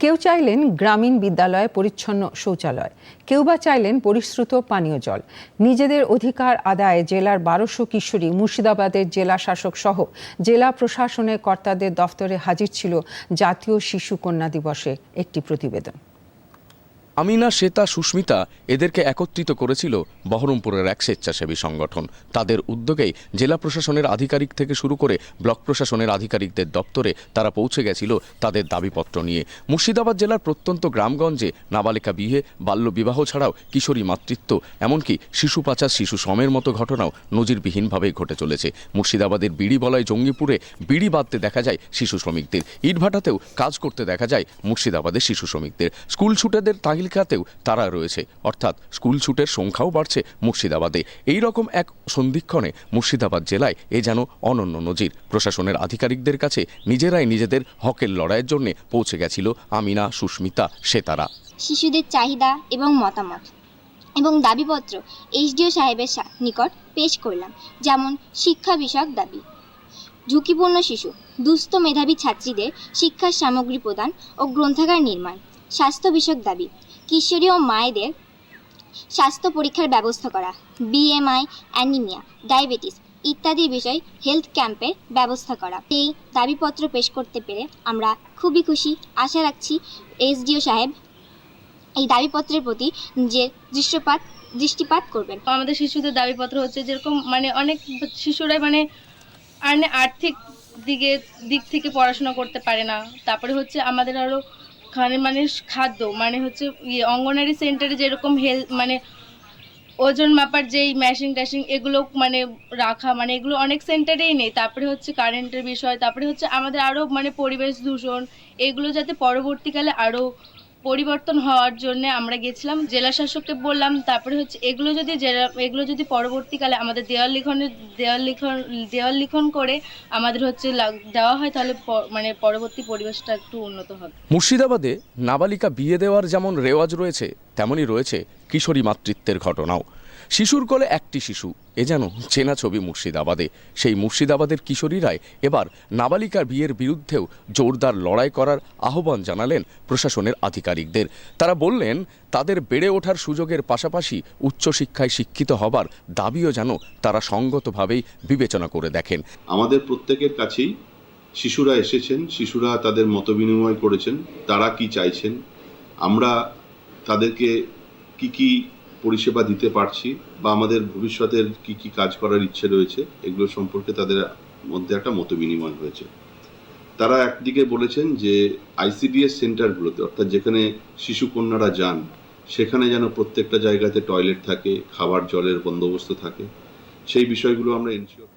কেউ চাইলেন গ্রামীণ বিদ্যালয়ে পরিচ্ছন্ন শৌচালয়, কেউ বা চাইলেন পরিশ্রুত পানীয় জল। নিজেদের অধিকার আদায়ে জেলার বারোশো কিশোরী মুর্শিদাবাদের জেলা শাসক সহ জেলা প্রশাসনের কর্তাদের দফতরে হাজির ছিল জাতীয় শিশু কন্যা দিবসে একটি প্রতিবেদন। আমিনা, শ্বেতা, সুস্মিতা এদেরকে একত্রিত করেছিল বহরমপুরের এক স্বেচ্ছাসেবী সংগঠন। তাদের উদ্যোগেই জেলা প্রশাসনের আধিকারিক থেকে শুরু করে ব্লক প্রশাসনের আধিকারিকদের দপ্তরে তারা পৌঁছে গেছিল তাদের দাবিপত্র নিয়ে। মুর্শিদাবাদ জেলার প্রত্যন্ত গ্রামগঞ্জে নাবালিকা বিয়ে, বাল্যবিবাহ ছাড়াও কিশোরী মাতৃত্ব, এমনকি শিশু পাচার, শিশু শ্রমের মতো ঘটনাও নজিরবিহীনভাবেই ঘটে চলেছে। মুর্শিদাবাদের বিড়ি বলয় জঙ্গিপুরে বিড়ি বাঁধতে দেখা যায় শিশু শ্রমিকদের। ইটভাটাতেও কাজ করতে দেখা যায় মুর্শিদাবাদের শিশু শ্রমিকদের। স্কুল ছুটেদের তালিকাতেও তারা রয়েছে। অর্থাৎ স্কুল ছুটের সংখ্যাও বাড়ছে মুর্শিদাবাদে। এই রকম এক সন্ধিক্ষণে মুর্শিদাবাদ জেলায় এ যেন অনন্য নজির। প্রশাসনের আধিকারিকদের কাছে নিজেরাই নিজেদের হকের লড়াইয়ের জন্য পৌঁছে গেছিল আমিনা, সুস্মিতা, সেতারা। শিশুদের চাহিদা এবং মতামত এবং দাবিপত্র এইচডিও সাহেবের নিকট পেশ করলাম। যেমন শিক্ষা বিষয়ক দাবি, ঝুঁকিপূর্ণ শিশু, দুস্থ মেধাবী ছাত্রীদের শিক্ষার সামগ্রী প্রদান ও গ্রন্থাগার নির্মাণ, স্বাস্থ্য বিষয়ক দাবি কিশোরী ও মায়েদের স্বাস্থ্য পরীক্ষার ব্যবস্থা করা বিএমআই অ্যানিমিয়া ডায়াবেটিস ইত্যাদি বিষয় হেলথ ক্যাম্পের ব্যবস্থা করা। এই দাবিপত্র পেশ করতে পেরে আমরা খুবই খুশি। আশা রাখছি এসডিও সাহেব এই দাবিপত্রের প্রতি যে দৃশ্যপাত, দৃষ্টিপাত করবেন। আমাদের শিশুদের দাবিপত্র হচ্ছে যেরকম মানে অনেক শিশুরাই মানে মানে আর্থিক দিকে, দিক থেকে পড়াশোনা করতে পারে না। তারপরে হচ্ছে আমাদের আরও খানে মানে খাদ্য মানে হচ্ছে ইয়ে অঙ্গনারী সেন্টারে যেরকম হেলথ মানে ওজন মাপার যেই ম্যাশিং ট্যাশিং এগুলো মানে রাখা মানে এগুলো অনেক সেন্টারেই নেই। তারপরে হচ্ছে কারেন্টের বিষয়, তারপরে হচ্ছে আমাদের আরও মানে পরিবেশ দূষণ, এগুলো যাতে পরবর্তীকালে আরও পরিবর্তন হওয়ার জন্য আমরা গেছিলাম। জেলা শাসককে বললাম, তারপরে হচ্ছে এগুলো যদি জেলা, এগুলো যদি পরবর্তীকালে আমাদের দেওয়াল লিখনের দেওয়াল লিখন দেওয়াল লিখন করে আমাদের হচ্ছে দেওয়া হয়, তাহলে মানে পরবর্তী পরিবেশটা একটু উন্নত হবে। মুর্শিদাবাদে নাবালিকা বিয়ে দেওয়ার যেমন রেওয়াজ রয়েছে তেমনই রয়েছে কিশোরী মাতৃত্বের ঘটনাও। শিশুর কোলে একটি শিশু, এ যেন চেনা ছবি মুর্শিদাবাদে। সেই মুর্শিদাবাদের কিশোরীরাই এবার নাবালিকার বিয়ের বিরুদ্ধেও জোরদার লড়াই করার আহ্বান জানালেন প্রশাসনের আধিকারিকদের। তারা বললেন, তাদের বেড়ে ওঠার সুযোগের পাশাপাশি উচ্চশিক্ষায় শিক্ষিত হবার দাবিও যেন তারা সঙ্গতভাবেই বিবেচনা করে দেখেন। আমাদের প্রত্যেকের কাছেই শিশুরা এসেছেন, শিশুরা তাদের মত বিনিময় করেছেন, তারা কি চাইছেন? আমরা তাদেরকে কি কি পরিষেবা দিতে পারছি বা আমাদের ভবিষ্যতের কি কি কাজ করার ইচ্ছে রয়েছে, এগুলো সম্পর্কে তাদের মধ্যে একটা মত বিনিময় হয়েছে। তারা একদিকে বলেছেন যে আইসিডিএস সেন্টারগুলোতে, অর্থাৎ যেখানে শিশু কন্যারা যান, সেখানে যেন প্রত্যেকটা জায়গাতে টয়লেট থাকে, খাবার জলের বন্দোবস্ত থাকে। সেই বিষয়গুলো আমরা এনশিওর